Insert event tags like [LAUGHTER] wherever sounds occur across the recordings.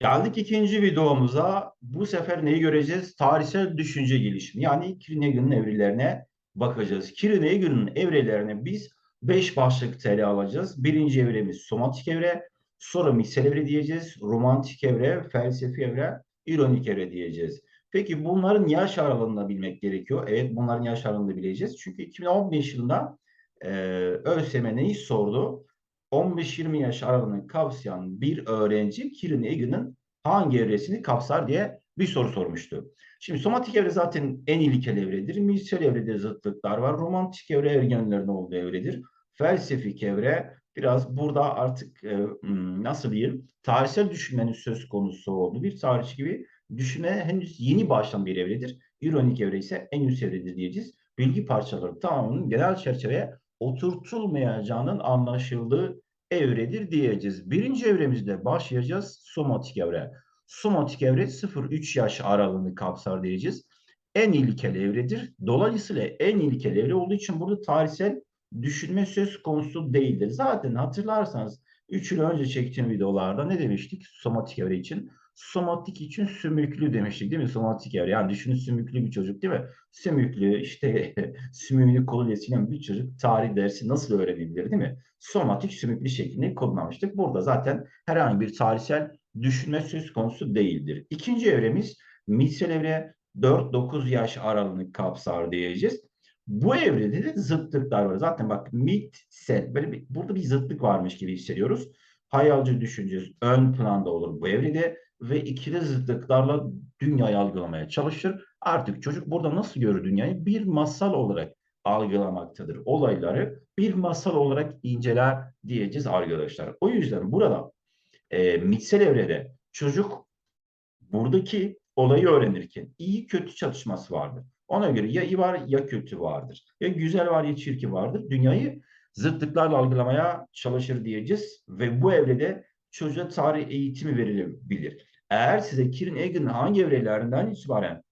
Geldik ikinci videomuza. Bu sefer neyi göreceğiz? Tarihsel düşünce gelişimi. Yani Kierkegaard'ın evrelerine bakacağız. Kierkegaard'ın evrelerine biz beş başlık ele alacağız. Birinci evremiz somatik evre, sonra mitsel evre diyeceğiz, romantik evre, felsefi evre, ironik evre diyeceğiz. Peki bunların yaş aralığını bilmek gerekiyor. Evet bunların yaş aralığını bileceğiz. Çünkü 2015 yılında e, ÖSYM neyi sordu? 15-20 yaş aralığını kapsayan bir öğrenci Kierkegaard'ın hangi evresini kapsar diye bir soru sormuştu. Şimdi somatik evre zaten en ilkel evredir. Mitsel evrede zıtlıklar var. Romantik evre ergenlerin olduğu evredir. Felsefik evre biraz burada artık e, hmm, nasıl diyeyim tarihsel düşünmenin söz konusu olduğu bir tarihçi gibi düşünme henüz yeni başlayan bir evredir. İronik evre ise en üst evredir diyeceğiz. Bilgi parçaları tamamının genel çerçeveye oturtulmayacağının anlaşıldığı evredir diyeceğiz. Birinci evremizde başlayacağız somatik evre. Somatik evre 0-3 yaş aralığını kapsar diyeceğiz. En ilkel evredir. Dolayısıyla en ilkel evre olduğu için burada tarihsel düşünme söz konusu değildir. Zaten hatırlarsanız 3 yıl önce çektiğim videolarda ne demiştik somatik evre için? Somatik için sümüklü demiştik değil mi? Somatik evre. Yani düşünün sümüklü bir çocuk değil mi? Sümüklü işte [LAUGHS] sümüğünü koluyla sinen bir çocuk tarih dersi nasıl öğrenebilir değil mi? Somatik sümüklü şeklinde kullanmıştık. Burada zaten herhangi bir tarihsel düşünme söz konusu değildir. İkinci evremiz mitsel evre 4-9 yaş aralığını kapsar diyeceğiz. Bu evrede de zıtlıklar var. Zaten bak mitsel böyle bir, burada bir zıtlık varmış gibi hissediyoruz. Hayalci düşüncesi ön planda olur bu evrede ve ikili zıtlıklarla dünyayı algılamaya çalışır. Artık çocuk burada nasıl görür dünyayı? Bir masal olarak algılamaktadır. Olayları bir masal olarak inceler diyeceğiz arkadaşlar. O yüzden burada e, mitsel evrede çocuk buradaki olayı öğrenirken iyi kötü çatışması vardır. Ona göre ya iyi var ya kötü vardır. Ya güzel var ya çirkin vardır. Dünyayı zıtlıklarla algılamaya çalışır diyeceğiz. Ve bu evrede çocuğa tarih eğitimi verilebilir. Eğer size Kirin Egan'ın hangi evrelerinden itibaren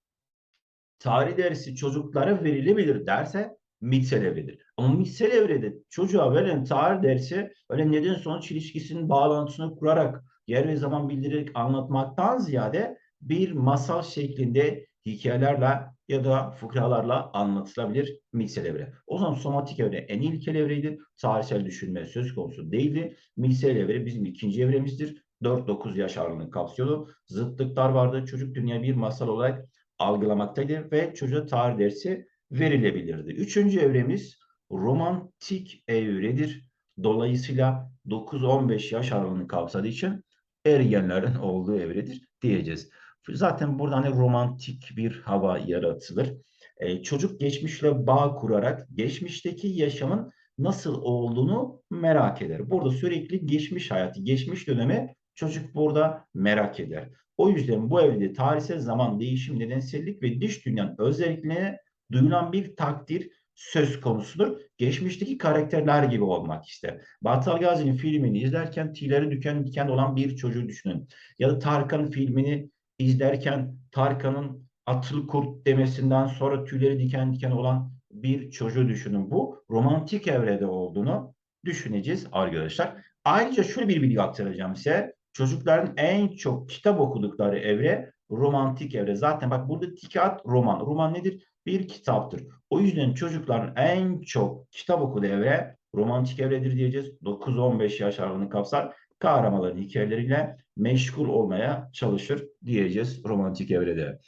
tarih dersi çocuklara verilebilir derse mitsel evredir. Ama mitsel evrede çocuğa verilen tarih dersi öyle neden sonuç ilişkisinin bağlantısını kurarak yer ve zaman bildirerek anlatmaktan ziyade bir masal şeklinde hikayelerle ya da fıkralarla anlatılabilir mitsel evre. O zaman somatik evre en ilkel evreydi. Tarihsel düşünme söz konusu değildi. Mitsel evre bizim ikinci evremizdir. 4-9 yaş aralığını kapsıyordu. Zıtlıklar vardı. Çocuk dünya bir masal olarak algılamaktaydı ve çocuğa tarih dersi verilebilirdi. Üçüncü evremiz romantik evredir. Dolayısıyla 9-15 yaş aralığını kapsadığı için ergenlerin olduğu evredir diyeceğiz. Zaten burada hani romantik bir hava yaratılır. Ee, çocuk geçmişle bağ kurarak geçmişteki yaşamın nasıl olduğunu merak eder. Burada sürekli geçmiş hayatı, geçmiş dönemi çocuk burada merak eder. O yüzden bu evrede tarihsel zaman değişim, nedensellik ve dış dünyanın özelliklerine duyulan bir takdir söz konusudur. Geçmişteki karakterler gibi olmak ister. Battal Gazi'nin filmini izlerken tüyleri diken diken olan bir çocuğu düşünün. Ya da Tarkan'ın filmini izlerken Tarkan'ın atıl kurt demesinden sonra tüyleri diken diken olan bir çocuğu düşünün. Bu romantik evrede olduğunu düşüneceğiz arkadaşlar. Ayrıca şöyle bir bilgi aktaracağım size. Çocukların en çok kitap okudukları evre romantik evre. Zaten bak burada tikat roman. Roman nedir? Bir kitaptır. O yüzden çocukların en çok kitap okuduğu evre romantik evredir diyeceğiz. 9-15 yaş aralığını kapsar. Kahramanların hikayeleriyle meşgul olmaya çalışır diyeceğiz romantik evrede.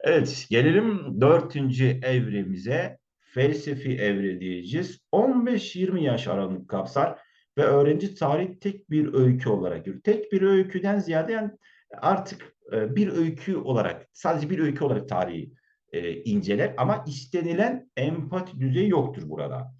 Evet gelelim dördüncü evremize felsefi evre diyeceğiz. 15-20 yaş aralığını kapsar ve öğrenci tarih tek bir öykü olarak görür. Tek bir öyküden ziyade yani artık e, bir öykü olarak sadece bir öykü olarak tarihi e, inceler ama istenilen empati düzeyi yoktur burada.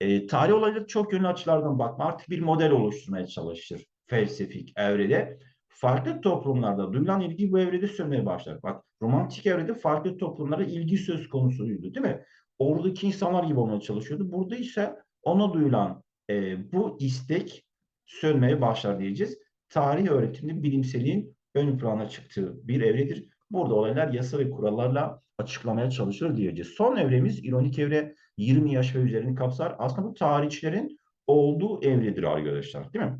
E, tarih olayları çok yönlü açılardan bakma artık bir model oluşturmaya çalışır felsefik evrede. Farklı toplumlarda duyulan ilgi bu evrede sönmeye başlar. Bak romantik evrede farklı toplumlara ilgi söz konusuydu değil mi? Oradaki insanlar gibi olmaya çalışıyordu. Burada ise ona duyulan e, bu istek sönmeye başlar diyeceğiz. Tarih öğretiminde bilimselliğin ön plana çıktığı bir evredir. Burada olaylar yasa ve kurallarla açıklamaya çalışır diyeceğiz. Son evremiz ironik evre 20 yaş ve üzerini kapsar. Aslında bu tarihçilerin olduğu evredir arkadaşlar değil mi?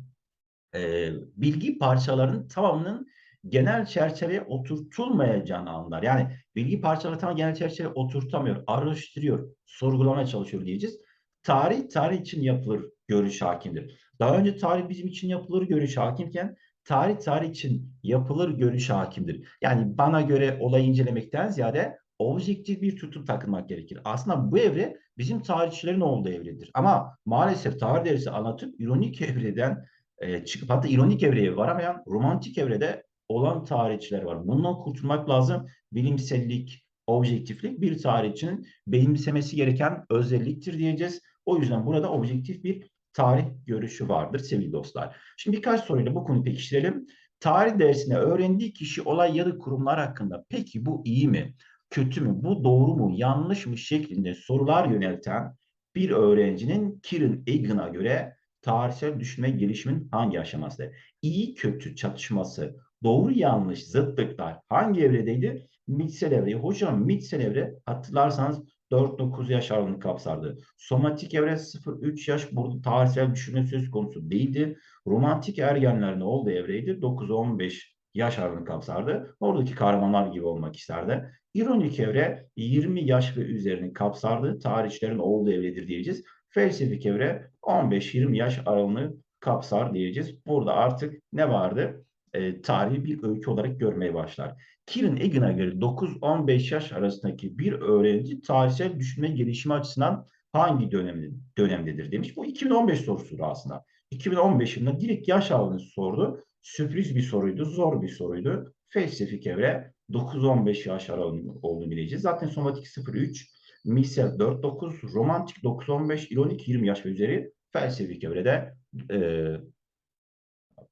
Ee, bilgi parçalarının tamamının genel çerçeveye oturtulmayacağını anlar. Yani bilgi parçaları tam genel çerçeveye oturtamıyor, araştırıyor, sorgulamaya çalışıyor diyeceğiz. Tarih, tarih için yapılır görüş hakimdir. Daha önce tarih bizim için yapılır görüş hakimken tarih tarih için yapılır görüş hakimdir. Yani bana göre olayı incelemekten ziyade objektif bir tutum takılmak gerekir. Aslında bu evre bizim tarihçilerin olduğu evredir. Ama maalesef tarih dersi anlatıp ironik evreden e, çıkıp hatta ironik evreye varamayan romantik evrede olan tarihçiler var. Bundan kurtulmak lazım. Bilimsellik, objektiflik bir tarihçinin benimsemesi gereken özelliktir diyeceğiz. O yüzden burada objektif bir tarih görüşü vardır sevgili dostlar. Şimdi birkaç soruyla bu konuyu pekiştirelim. Tarih dersinde öğrendiği kişi, olay ya da kurumlar hakkında peki bu iyi mi, kötü mü, bu doğru mu, yanlış mı şeklinde sorular yönelten bir öğrencinin Kirin Egan'a göre tarihsel düşünme gelişimin hangi aşaması? İyi kötü çatışması, doğru yanlış zıtlıklar hangi evredeydi? Mitsel evre. Hocam mitsel evre hatırlarsanız 4-9 yaş aralığını kapsardı. Somatik evre 0-3 yaş burada tarihsel düşünme söz konusu değildi. Romantik ergenler ne oldu evreydi? 9-15 yaş aralığını kapsardı. Oradaki kahramanlar gibi olmak isterdi. İronik evre 20 yaş ve üzerini kapsardı. Tarihçilerin olduğu evredir diyeceğiz. Felsefik evre 15-20 yaş aralığını kapsar diyeceğiz. Burada artık ne vardı? E, tarihi bir öykü olarak görmeye başlar. Kirin Egan'a göre 9-15 yaş arasındaki bir öğrenci tarihsel düşünme gelişimi açısından hangi dönemde, dönemdedir demiş. Bu 2015 sorusudur aslında. 2015 yılında direkt yaş aralığını sordu. Sürpriz bir soruydu, zor bir soruydu. Felsefik evre 9-15 yaş aralığının olduğunu bileceğiz. Zaten somatik 0-3, Miksel 4-9, romantik 9-15, ironik 20 yaş ve üzeri, felsefik evrede e,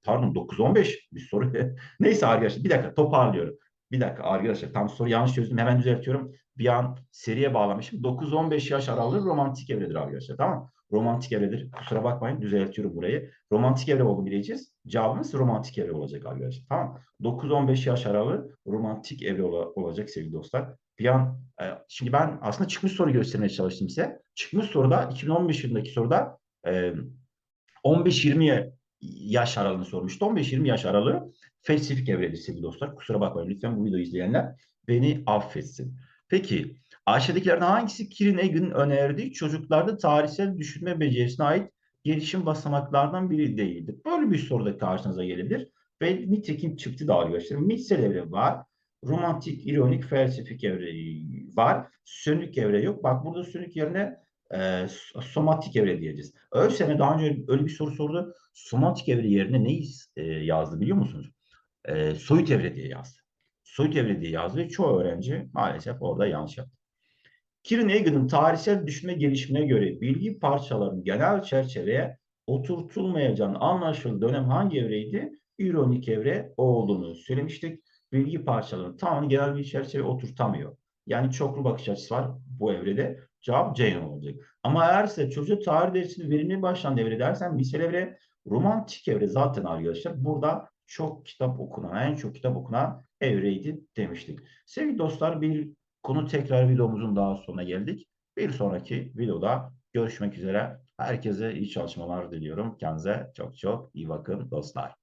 pardon 9-15 bir soru. [LAUGHS] Neyse arkadaşlar bir dakika toparlıyorum. Bir dakika arkadaşlar tam soru yanlış çözdüm hemen düzeltiyorum. Bir an seriye bağlamışım. 9-15 yaş aralığı romantik evredir arkadaşlar tamam Romantik evredir. Kusura bakmayın düzeltiyorum burayı. Romantik evre olduğunu bileceğiz. Cevabımız romantik evre olacak arkadaşlar. Tamam 9-15 yaş aralığı romantik evre ol olacak sevgili dostlar. Bir an e, şimdi ben aslında çıkmış soru göstermeye çalıştım size. Çıkmış soruda 2015 yılındaki soruda e, 15-20 yaş aralığını sormuştu. 15-20 yaş aralığı felsefik evredir sevgili dostlar. Kusura bakmayın lütfen bu videoyu izleyenler beni affetsin. Peki aşağıdakilerden hangisi Kirin Egan'ın önerdiği çocuklarda tarihsel düşünme becerisine ait gelişim basamaklardan biri değildir? Böyle bir soru da karşınıza gelebilir. Ve nitekim çıktı da arkadaşlar. Mitsel evre var. Romantik, ironik, felsefik evre var. Sönük evre yok. Bak burada sönük yerine e, somatik evre diyeceğiz. ÖSYM daha önce öyle bir soru sordu. Somatik evre yerine neyi e, yazdı biliyor musunuz? E, soyut evre diye yazdı. Soyut evre diye yazdı çoğu öğrenci maalesef orada yanlış yaptı. Kirin Egan'ın tarihsel düşme gelişimine göre bilgi parçalarının genel çerçeveye oturtulmayacağını anlaşıldığı dönem hangi evreydi? İronik evre olduğunu söylemiştik. Bilgi parçalarının tamamını genel bir çerçeveye oturtamıyor. Yani çoklu bakış açısı var bu evrede. Cevap Ceyhan olacak. Ama eğer ise çocuk tarih dersini verimli başlan devre dersen misal evre romantik evre zaten arkadaşlar. Burada çok kitap okunan, en çok kitap okunan evreydi demiştik. Sevgili dostlar bir konu tekrar videomuzun daha sonuna geldik. Bir sonraki videoda görüşmek üzere. Herkese iyi çalışmalar diliyorum. Kendinize çok çok iyi bakın dostlar.